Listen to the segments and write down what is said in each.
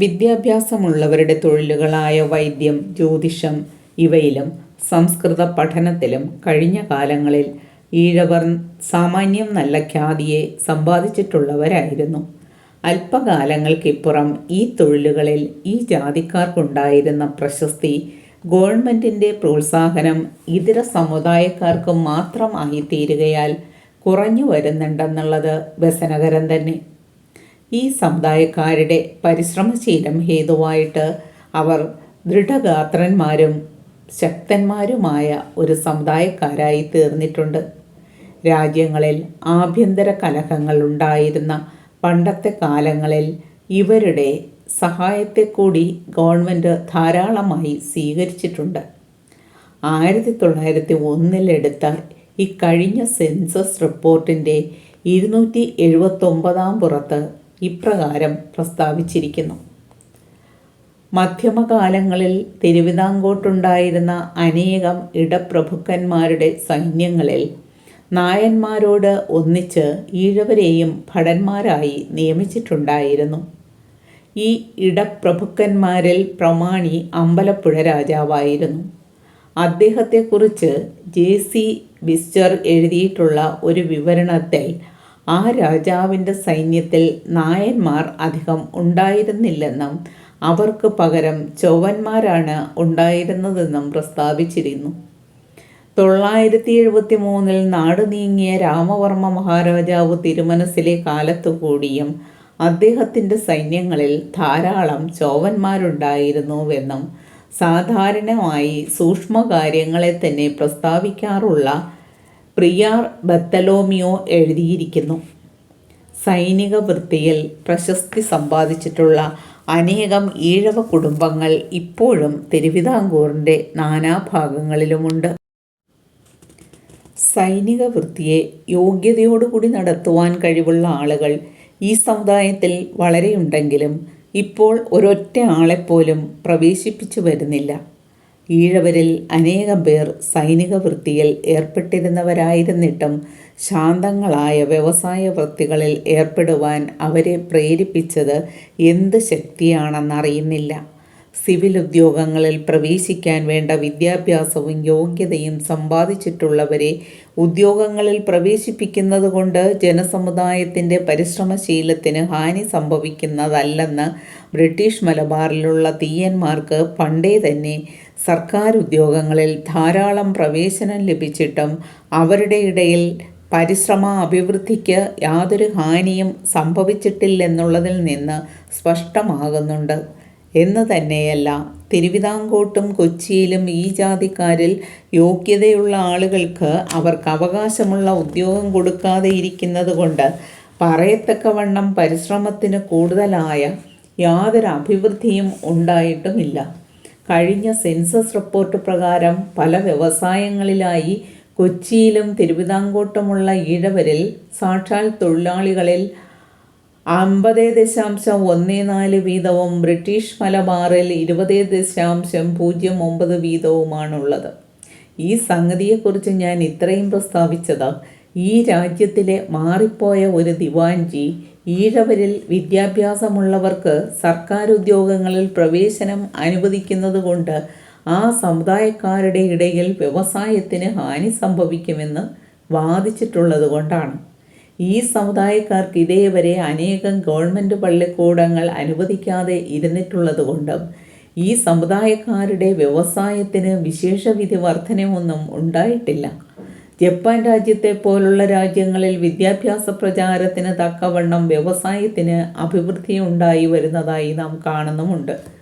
വിദ്യാഭ്യാസമുള്ളവരുടെ തൊഴിലുകളായ വൈദ്യം ജ്യോതിഷം ഇവയിലും സംസ്കൃത പഠനത്തിലും കഴിഞ്ഞ കാലങ്ങളിൽ ഈഴവർ സാമാന്യം നല്ല ഖ്യാതിയെ സമ്പാദിച്ചിട്ടുള്ളവരായിരുന്നു. അല്പകാലങ്ങൾക്കിപ്പുറം ഈ തൊഴിലുകളിൽ ഈ ജാതിക്കാർക്കുണ്ടായിരുന്ന പ്രശസ്തി ഗവൺമെന്റിന്റെ പ്രോത്സാഹനം ഇതര സമുദായക്കാർക്ക് മാത്രമായി തീരുകയാൽ കുറഞ്ഞു വരുന്നുണ്ടെന്നുള്ളത് വ്യസനകരം തന്നെ. ഈ സമുദായക്കാരുടെ പരിശ്രമശീലം ഹേതുവായിട്ട് അവർ ദൃഢഗാത്രന്മാരും ശക്തന്മാരുമായ ഒരു സമുദായക്കാരായി തീർന്നിട്ടുണ്ട്. രാജ്യങ്ങളിൽ ആഭ്യന്തര കലഹങ്ങൾ ഉണ്ടായിരുന്ന പണ്ടത്തെ കാലങ്ങളിൽ ഇവരുടെ സഹായത്തെ കൂടി ഗവൺമെന്റ് ധാരാളമായി സ്വീകരിച്ചിട്ടുണ്ട്. ആയിരത്തി തൊള്ളായിരത്തി ഒന്നിലെടുത്ത ഇക്കഴിഞ്ഞ സെൻസസ് റിപ്പോർട്ടിന്റെ ഇരുന്നൂറ്റി എഴുപത്തൊമ്പതാം പുറത്ത് ഇപ്രകാരം പ്രസ്താവിച്ചിരിക്കുന്നു. മധ്യമകാലങ്ങളിൽ തിരുവിതാംകോട്ടുണ്ടായിരുന്ന അനേകം ഇടപ്രഭുക്കന്മാരുടെ സൈന്യങ്ങളിൽ നായന്മാരോട് ഒന്നിച്ച് ഈഴവരെയും ഭടന്മാരായി നിയമിച്ചിട്ടുണ്ടായിരുന്നു. ഈ ഇടപ്രഭുക്കന്മാരിൽ പ്രമാണി അമ്പലപ്പുഴ രാജാവായിരുന്നു. അദ്ദേഹത്തെക്കുറിച്ച് ജെ സി ബിസ്റ്റർ എഴുതിയിട്ടുള്ള ഒരു വിവരണത്തിൽ ആ രാജാവിന്റെ സൈന്യത്തിൽ നായന്മാർ അധികം ഉണ്ടായിരുന്നില്ലെന്നും അവർക്ക് പകരം ചൊവ്വന്മാരാണ് ഉണ്ടായിരുന്നതെന്നും പ്രസ്താവിച്ചിരുന്നു. തൊള്ളായിരത്തി എഴുപത്തി മൂന്നിൽ നാട് നീങ്ങിയ രാമവർമ്മ മഹാരാജാവ് തിരുമനസിലെ കാലത്തുകൂടിയും അദ്ദേഹത്തിന്റെ സൈന്യങ്ങളിൽ ധാരാളം ചോവന്മാരുണ്ടായിരുന്നുവെന്നും സാധാരണമായി സൂക്ഷ്മകാര്യങ്ങളെ തന്നെ പ്രസ്താവിക്കാറുള്ള പ്രിയാർ ബത്തലോമിയോ എഴുതിയിരിക്കുന്നു. സൈനിക വൃത്തിയിൽ പ്രശസ്തി സമ്പാദിച്ചിട്ടുള്ള അനേകം ഈഴവ കുടുംബങ്ങൾ ഇപ്പോഴും തിരുവിതാംകൂറിന്റെ നാനാഭാഗങ്ങളിലുമുണ്ട്. സൈനിക വൃത്തിയെ യോഗ്യതയോടുകൂടി നടത്തുവാൻ കഴിവുള്ള ആളുകൾ ഈ സമുദായത്തിൽ വളരെയുണ്ടെങ്കിലും ഇപ്പോൾ ഒരൊറ്റ ആളെപ്പോലും പ്രവേശിപ്പിച്ചു വരുന്നില്ല. ഈഴവരിൽ അനേകം പേർ സൈനിക വൃത്തിയിൽ ഏർപ്പെട്ടിരുന്നവരായിരുന്നിട്ടും ശാന്തങ്ങളായ വ്യവസായ വൃത്തികളിൽ ഏർപ്പെടുവാൻ അവരെ പ്രേരിപ്പിച്ചത് എന്ത് ശക്തിയാണെന്നറിയുന്നില്ല. സിവിൽ ഉദ്യോഗങ്ങളിൽ പ്രവേശിക്കാൻ വേണ്ട വിദ്യാഭ്യാസവും യോഗ്യതയും സമ്പാദിച്ചിട്ടുള്ളവരെ ഉദ്യോഗങ്ങളിൽ പ്രവേശിപ്പിക്കുന്നത് കൊണ്ട് ജനസമുദായത്തിന്റെ പരിശ്രമശീലത്തിന് ഹാനി സംഭവിക്കുന്നതല്ലെന്ന് ബ്രിട്ടീഷ് മലബാറിലുള്ള തീയന്മാർക്ക് പണ്ടേ തന്നെ സർക്കാർ ഉദ്യോഗങ്ങളിൽ ധാരാളം പ്രവേശനം ലഭിച്ചിട്ടും അവരുടെ ഇടയിൽ പരിശ്രമ അഭിവൃദ്ധിക്ക് യാതൊരു ഹാനിയും സംഭവിച്ചിട്ടില്ലെന്നുള്ളതിൽ നിന്ന് സ്പഷ്ടമാകുന്നുണ്ട്. എന്ന് തന്നെയല്ല. തിരുവിതാംകോട്ടും കൊച്ചിയിലും ഈ ജാതിക്കാരിൽ യോഗ്യതയുള്ള ആളുകൾക്ക് അവർക്ക് അവകാശമുള്ള ഉദ്യോഗം കൊടുക്കാതെ ഇരിക്കുന്നത് കൊണ്ട് പറയത്തക്കവണ്ണം പരിശ്രമത്തിന് കൂടുതലായ യാതൊരു അഭിവൃദ്ധിയും ഉണ്ടായിട്ടുമില്ല. കഴിഞ്ഞ സെൻസസ് റിപ്പോർട്ട് പ്രകാരം പല വ്യവസായങ്ങളിലായി കൊച്ചിയിലും തിരുവിതാംകോട്ടുമുള്ള ഈഴവരിൽ സാക്ഷാൽ തൊഴിലാളികളിൽ അമ്പത് ദശാംശം ഒന്ന് നാല് വീതവും ബ്രിട്ടീഷ് മലബാറിൽ ഇരുപത് ദശാംശം പൂജ്യം ഒമ്പത് വീതവുമാണുള്ളത്. ഈ സംഗതിയെക്കുറിച്ച് ഞാൻ ഇത്രയും പ്രസ്താവിച്ചത്. ഈ രാജ്യത്തിലെ മാറിപ്പോയ ഒരു ദിവാൻജി ഈഴവരിൽ വിദ്യാഭ്യാസമുള്ളവർക്ക് സർക്കാർ ഉദ്യോഗങ്ങളിൽ പ്രവേശനം അനുവദിക്കുന്നത് കൊണ്ട് ആ സമുദായക്കാരുടെ ഇടയിൽ വ്യവസായത്തിന് ഹാനി സംഭവിക്കുമെന്ന് വാദിച്ചിട്ടുള്ളത് കൊണ്ടാണ് ഈ സമുദായക്കാർക്ക് ഇതേവരെ അനേകം ഗവൺമെന്റ് പള്ളിക്കൂടങ്ങൾ അനുവദിക്കാതെ ഇരുന്നിട്ടുള്ളത് കൊണ്ടും ഈ സമുദായക്കാരുടെ വ്യവസായത്തിന് വിശേഷവിധി വർധനയൊന്നും ഉണ്ടായിട്ടില്ല. ജപ്പാൻ രാജ്യത്തെ പോലുള്ള രാജ്യങ്ങളിൽ വിദ്യാഭ്യാസ പ്രചാരത്തിന് തക്കവണ്ണം വ്യവസായത്തിന് അഭിവൃദ്ധി ഉണ്ടായി വരുന്നതായി നാം കാണുന്നുമുണ്ട്.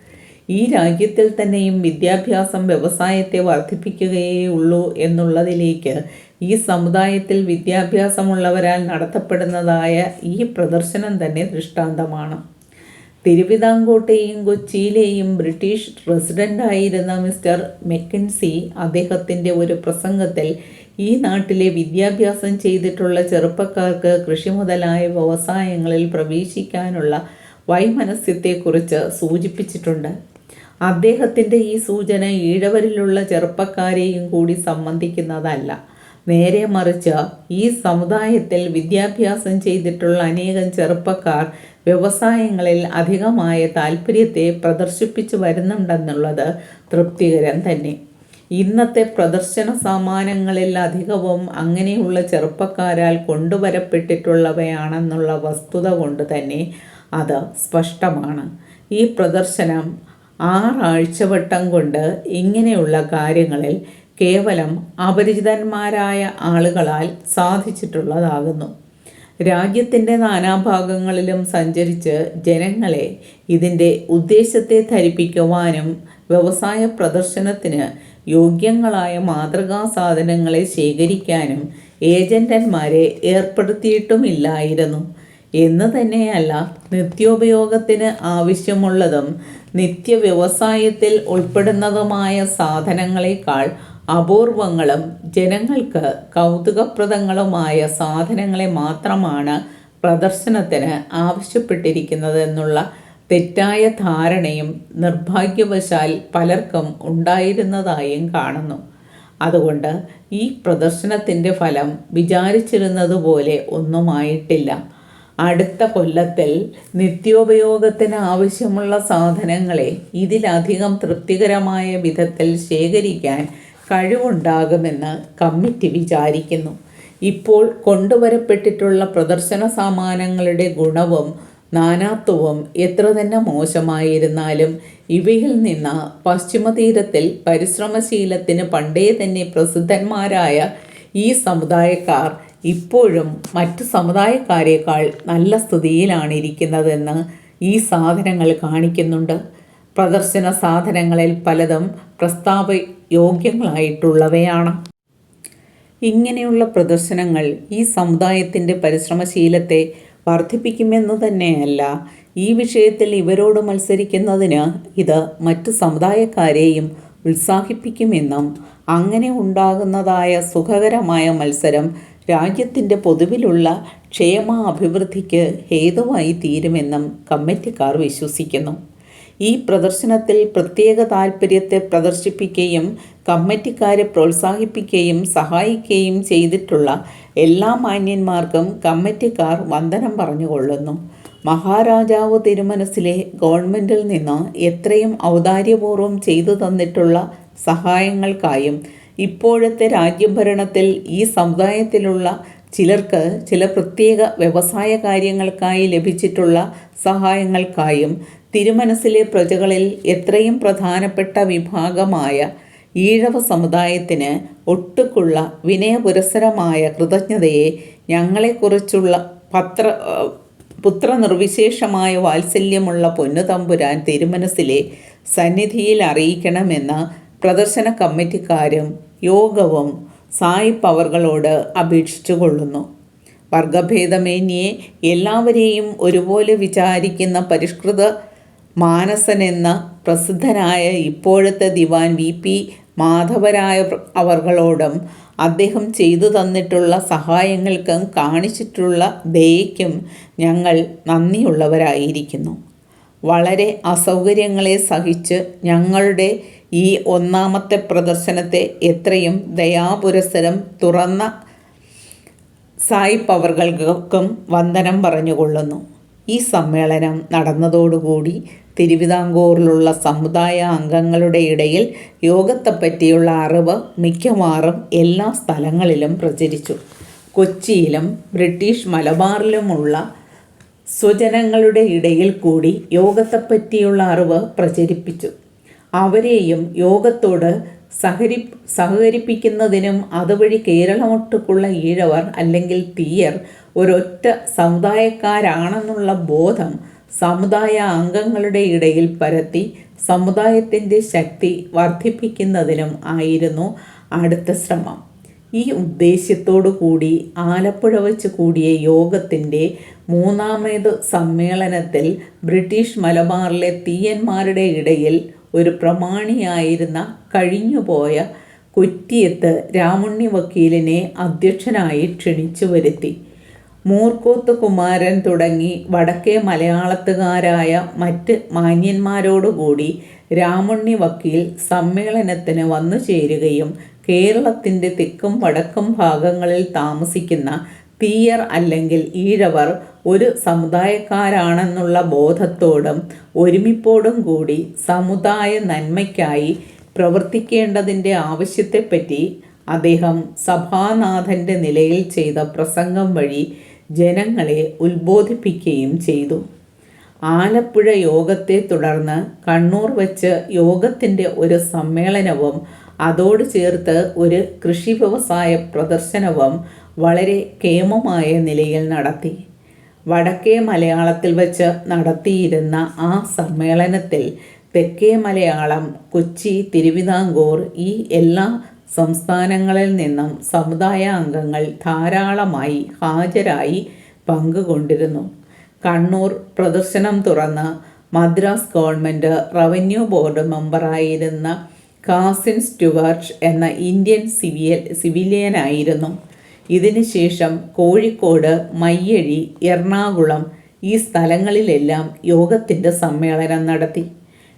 ഈ രാജ്യത്തിൽ തന്നെയും വിദ്യാഭ്യാസം വ്യവസായത്തെ വർദ്ധിപ്പിക്കുകയേ ഉള്ളൂ എന്നുള്ളതിലേക്ക് ഈ സമുദായത്തിൽ വിദ്യാഭ്യാസമുള്ളവരാൽ നടത്തപ്പെടുന്നതായ ഈ പ്രദർശനം തന്നെ ദൃഷ്ടാന്തമാണ്. തിരുവിതാംകോട്ടെയും കൊച്ചിയിലെയും ബ്രിട്ടീഷ് റെസിഡന്റായിരുന്ന മിസ്റ്റർ മെക്കൻസി അദ്ദേഹത്തിന്റെ ഒരു പ്രസംഗത്തിൽ ഈ നാട്ടിലെ വിദ്യാഭ്യാസം ചെയ്തിട്ടുള്ള ചെറുപ്പക്കാർക്ക് കൃഷി മുതലായ വ്യവസായങ്ങളിൽ പ്രവേശിക്കാനുള്ള വൈമനസ്യത്തെക്കുറിച്ച് സൂചിപ്പിച്ചിട്ടുണ്ട്. അദ്ദേഹത്തിന്റെ ഈ സൂചന ഈഴവരിലുള്ള ചെറുപ്പക്കാരെയും കൂടി സംബന്ധിക്കുന്നതല്ല. നേരെ മറിച്ച് ഈ സമുദായത്തിൽ വിദ്യാഭ്യാസം ചെയ്തിട്ടുള്ള അനേകം ചെറുപ്പക്കാർ വ്യവസായങ്ങളിൽ അധികമായ താല്പര്യത്തെ പ്രദർശിപ്പിച്ചു വരുന്നുണ്ടെന്നുള്ളത് തൃപ്തികരം തന്നെ. ഇന്നത്തെ പ്രദർശന സാമാനങ്ങളിൽ അധികവും അങ്ങനെയുള്ള ചെറുപ്പക്കാരാൽ കൊണ്ടുവരപ്പെട്ടിട്ടുള്ളവയാണെന്നുള്ള വസ്തുത കൊണ്ട് തന്നെ അത് സ്പഷ്ടമാണ്. ഈ പ്രദർശനം ആറാഴ്ചവട്ടം കൊണ്ട് ഇങ്ങനെയുള്ള കാര്യങ്ങളിൽ കേവലം അപരിചിതന്മാരായ ആളുകളാൽ സാധിച്ചിട്ടുള്ളതാകുന്നു. രാജ്യത്തിന്റെ നാനാഭാഗങ്ങളിലും സഞ്ചരിച്ച് ജനങ്ങളെ ഇതിന്റെ ഉദ്ദേശത്തെ ധരിപ്പിക്കുവാനും വ്യവസായ പ്രദർശനത്തിന് യോഗ്യങ്ങളായ മാതൃകാ സാധനങ്ങളെ ശേഖരിക്കാനും ഏജന്റന്മാരെ ഏർപ്പെടുത്തിയിട്ടുമില്ലായിരുന്നു. എന്ന് തന്നെയല്ല നിത്യോപയോഗത്തിന് ആവശ്യമുള്ളതും നിത്യ വ്യവസായത്തിൽ ഉൾപ്പെടുന്നതുമായ സാധനങ്ങളെക്കാൾ അപൂർവങ്ങളും ജനങ്ങൾക്ക് കൗതുകപ്രദങ്ങളുമായ സാധനങ്ങളെ മാത്രമാണ് പ്രദർശനത്തിന് ആവശ്യപ്പെട്ടിരിക്കുന്നതെന്നുള്ള തെറ്റായ ധാരണയും നിർഭാഗ്യവശാൽ പലർക്കും ഉണ്ടായിരുന്നതായും കാണുന്നു. അതുകൊണ്ട് ഈ പ്രദർശനത്തിന്റെ ഫലം വിചാരിച്ചിരുന്നതുപോലെ ഒന്നുമായിട്ടില്ല. അടുത്ത കൊല്ലത്തിൽ നിത്യോപയോഗത്തിന് ആവശ്യമുള്ള സാധനങ്ങളെ ഇതിലധികം തൃപ്തികരമായ വിധത്തിൽ ശേഖരിക്കാൻ കഴിവുണ്ടാകുമെന്ന് കമ്മിറ്റി വിചാരിക്കുന്നു. ഇപ്പോൾ കൊണ്ടുവരപ്പെട്ടിട്ടുള്ള പ്രദർശന സാമാനങ്ങളുടെ ഗുണവും നാനാത്വവും എത്ര തന്നെ മോശമായിരുന്നാലും ഇവയിൽ നിന്ന് പശ്ചിമതീരത്തിൽ പരിശ്രമശീലത്തിന് പണ്ടേ തന്നെ പ്രസിദ്ധന്മാരായ ഈ സമുദായക്കാർ ഇപ്പോഴും മറ്റ് സമുദായക്കാരേക്കാൾ നല്ല സ്ഥിതിയിലാണ് ഇരിക്കുന്നതെന്ന് ഈ സാധനങ്ങൾ കാണിക്കുന്നുണ്ട്. പ്രദർശന സാധനങ്ങളിൽ പലതും പ്രസ്താവ യോഗ്യങ്ങളായിട്ടുള്ളവയാണ് ഇങ്ങനെയുള്ള പ്രദർശനങ്ങൾ ഈ സമുദായത്തിന്റെ പരിശ്രമശീലത്തെ വർദ്ധിപ്പിക്കുമെന്ന് തന്നെയല്ല ഈ വിഷയത്തിൽ ഇവരോട് മത്സരിക്കുന്നതിന് ഇത് മറ്റ് സമുദായക്കാരെയും ഉത്സാഹിപ്പിക്കുമെന്നും അങ്ങനെ ഉണ്ടാകുന്നതായ സുഖകരമായ മത്സരം രാജ്യത്തിന്റെ പൊതുവിലുള്ള ക്ഷേമ അഭിവൃദ്ധിക്ക് ഹേതുവായി തീരുമെന്നും കമ്മിറ്റിക്കാർ വിശ്വസിക്കുന്നു. ഈ പ്രദർശനത്തിൽ പ്രത്യേക താൽപ്പര്യത്തെ പ്രദർശിപ്പിക്കുകയും കമ്മിറ്റിക്കാരെ പ്രോത്സാഹിപ്പിക്കുകയും സഹായിക്കുകയും ചെയ്തിട്ടുള്ള എല്ലാ മാന്യന്മാർക്കും കമ്മിറ്റിക്കാർ വന്ദനം പറഞ്ഞുകൊള്ളുന്നു. മഹാരാജാവ് തിരുമനസിലെ ഗവൺമെന്റിൽ നിന്ന് എത്രയും ഔദാര്യപൂർവം ചെയ്തു തന്നിട്ടുള്ള സഹായങ്ങൾക്കായും ഇപ്പോഴത്തെ രാജ്യഭരണത്തിൽ ഈ സമുദായത്തിലുള്ള ചിലർക്ക് ചില പ്രത്യേക വ്യവസായ കാര്യങ്ങൾക്കായി ലഭിച്ചിട്ടുള്ള സഹായങ്ങൾക്കായും തിരുമനസിലെ പ്രജകളിൽ എത്രയും പ്രധാനപ്പെട്ട വിഭാഗമായ ഈഴവ സമുദായത്തിന് ഒട്ടുക്കുള്ള വിനയപുരസരമായ കൃതജ്ഞതയെ ഞങ്ങളെക്കുറിച്ചുള്ള പത്ര പുത്രനിർവിശേഷമായ വാത്സല്യമുള്ള പൊന്നുതമ്പുരാൻ തിരുമനസിലെ സന്നിധിയിൽ അറിയിക്കണമെന്ന് പ്രദർശന കമ്മിറ്റിക്കാരും യോഗവും സായിപ്പ് അവർകളോട് അപേക്ഷിച്ചു കൊള്ളുന്നു വർഗഭേദമേന്യെ എല്ലാവരെയും ഒരുപോലെ വിചാരിക്കുന്ന പരിഷ്കൃത മാനസനെന്ന പ്രസിദ്ധനായ ഇപ്പോഴത്തെ ദിവാൻ വി. പി. മാധവരായ അവർകളോടും അദ്ദേഹം ചെയ്തു തന്നിട്ടുള്ള സഹായങ്ങൾക്കും കാണിച്ചിട്ടുള്ള ദയയ്ക്കും ഞങ്ങൾ നന്ദിയുള്ളവരായിരിക്കുന്നു. വളരെ അസൗകര്യങ്ങളെ സഹിച്ച് ഞങ്ങളുടെ ഈ ഒന്നാമത്തെ പ്രദർശനത്തെ എത്രയും ദയാപുരസരം തുറന്ന സായി പവർകൾക്കും വന്ദനം പറഞ്ഞുകൊള്ളുന്നു. ഈ സമ്മേളനം നടന്നതോടുകൂടി തിരുവിതാംകൂറിലുള്ള സമുദായ അംഗങ്ങളുടെ ഇടയിൽ യോഗത്തെപ്പറ്റിയുള്ള അറിവ് മിക്കവാറും എല്ലാ സ്ഥലങ്ങളിലും പ്രചരിച്ചു. കൊച്ചിയിലും ബ്രിട്ടീഷ് മലബാറിലുമുള്ള സ്വജനങ്ങളുടെ ഇടയിൽ കൂടി യോഗത്തെപ്പറ്റിയുള്ള അറിവ് പ്രചരിപ്പിച്ചു. അവരെയും യോഗത്തോട് സഹരി സഹകരിപ്പിക്കുന്നതിനും അതുവഴി കേരളമൊട്ടുക്കുള്ള ഈഴവർ അല്ലെങ്കിൽ തീയർ ഒരൊറ്റ സമുദായക്കാരാണെന്നുള്ള ബോധം സമുദായ അംഗങ്ങളുടെ ഇടയിൽ പരത്തി സമുദായത്തിന്റെ ശക്തി വർദ്ധിപ്പിക്കുന്നതിനും ആയിരുന്നു അടുത്ത ശ്രമം. ഈ ഉദ്ദേശ്യത്തോടു കൂടി ആലപ്പുഴ വച്ച് കൂടിയ യോഗത്തിന്റെ മൂന്നാമത് സമ്മേളനത്തിൽ ബ്രിട്ടീഷ് മലബാറിലെ തീയന്മാരുടെ ഇടയിൽ ഒരു പ്രമാണിയായിരുന്ന കഴിഞ്ഞുപോയ കുറ്റിയത്ത് രാമുണ്ണി വക്കീലിനെ അധ്യക്ഷനായി ക്ഷണിച്ചു വരുത്തി. മൂർക്കോത്ത് കുമാരൻ തുടങ്ങി വടക്കേ മലയാളത്തുകാരായ മറ്റ് മാന്യന്മാരോടുകൂടി രാമുണ്ണി വക്കീൽ സമ്മേളനത്തിന് വന്നു ചേരുകയും കേരളത്തിന്റെ തെക്കും വടക്കും ഭാഗങ്ങളിൽ താമസിക്കുന്ന തീയർ അല്ലെങ്കിൽ ഈഴവർ ഒരു സമുദായക്കാരാണെന്നുള്ള ബോധത്തോടും ഒരുമിപ്പോടും കൂടി സമുദായ നന്മയ്ക്കായി പ്രവർത്തിക്കേണ്ടതിന്റെ ആവശ്യത്തെപ്പറ്റി അദ്ദേഹം സഭാനാഥന്റെ നിലയിൽ ചെയ്ത പ്രസംഗം വഴി ജനങ്ങളെ ഉത്ബോധിപ്പിക്കുകയും ചെയ്തു. ആലപ്പുഴ യോഗത്തെ തുടർന്ന് കണ്ണൂർ വച്ച് യോഗത്തിന്റെ ഒരു സമ്മേളനവും അതോട് ചേർത്ത് ഒരു കൃഷി വ്യവസായ പ്രദർശനവും വളരെ കേമമായ നിലയിൽ നടത്തി. വടക്കേ മലയാളത്തിൽ വച്ച് നടത്തിയിരുന്ന ആ സമ്മേളനത്തിൽ തെക്കേ മലയാളം കൊച്ചി തിരുവിതാംകൂർ ഈ എല്ലാ സംസ്ഥാനങ്ങളിൽ നിന്നും സമുദായ അംഗങ്ങൾ ധാരാളമായി ഹാജരായി പങ്കുകൊണ്ടിരുന്നു. കണ്ണൂർ പ്രദർശനം തുറന്ന് മദ്രാസ് ഗവൺമെന്റ് റവന്യൂ ബോർഡ് മെമ്പറായിരുന്ന കാസിൻ സ്റ്റുവർട്ട് എന്ന ഇന്ത്യൻ സിവിയൽ സിവിലിയനായിരുന്നു. ഇതിനുശേഷം കോഴിക്കോട് മയ്യഴി എറണാകുളം ഈ സ്ഥലങ്ങളിലെല്ലാം യോഗത്തിന്റെ സമ്മേളനം നടത്തി.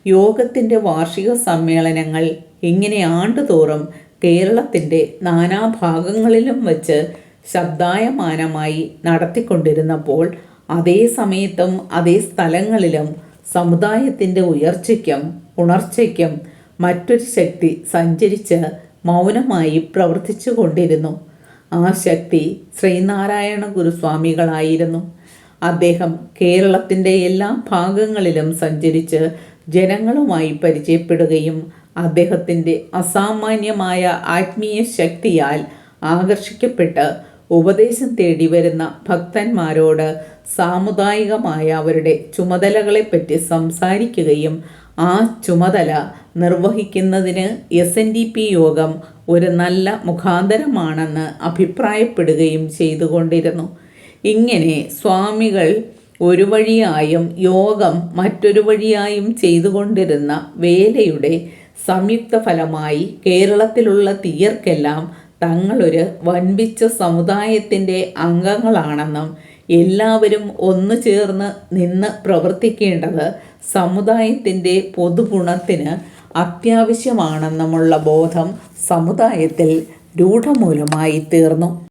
യോഗത്തിന്റെ വാർഷിക സമ്മേളനങ്ങൾ ഇങ്ങനെ ആണ്ടുതോറും കേരളത്തിന്റെ നാനാഭാഗങ്ങളിലും വച്ച് ശബ്ദായമാനമായി നടത്തിക്കൊണ്ടിരുന്നപ്പോൾ അതേ സമയത്തും അതേ സ്ഥലങ്ങളിലും സമുദായത്തിന്റെ ഉയർച്ചയ്ക്കും ഉണർച്ചയ്ക്കും മറ്റൊരു ശക്തി സഞ്ചരിച്ച് മൗനമായി പ്രവർത്തിച്ചു കൊണ്ടിരുന്നു. ആ ശക്തി ശ്രീനാരായണ ഗുരുസ്വാമികളായിരുന്നു. അദ്ദേഹം കേരളത്തിന്റെ എല്ലാ ഭാഗങ്ങളിലും സഞ്ചരിച്ച് ജനങ്ങളുമായി പരിചയപ്പെടുകയും അദ്ദേഹത്തിന്റെ അസാമാന്യമായ ആത്മീയ ശക്തിയാൽ ആകർഷിക്കപ്പെട്ട് ഉപദേശം തേടി വരുന്ന ഭക്തന്മാരോട് സാമുദായികമായ അവരുടെ ചുമതലകളെപ്പറ്റി സംസാരിക്കുകയും ആ ചുമതല നിർവഹിക്കുന്നതിന് എസ് എൻ ഡി പി യോഗം ഒരു നല്ല മുഖാന്തരമാണെന്ന് അഭിപ്രായപ്പെടുകയും ചെയ്തുകൊണ്ടിരുന്നു. ഇങ്ങനെ സ്വാമികൾ ഒരു വഴിയായും യോഗം മറ്റൊരു വഴിയായും ചെയ്തുകൊണ്ടിരുന്ന വേലയുടെ സംയുക്ത ഫലമായി കേരളത്തിലുള്ള തീയർക്കെല്ലാം തങ്ങളൊരു വൻപിച്ച സമുദായത്തിന്റെ അംഗങ്ങളാണെന്നും എല്ലാവരും ഒന്നു ചേർന്ന് നിന്ന് പ്രവർത്തിക്കേണ്ടത് സമുദായത്തിന്റെ പൊതുഗുണത്തിന് അത്യാവശ്യമാണെന്നുമുള്ള ബോധം സമുദായത്തിൽ രൂഢമൂലമായി തീർന്നു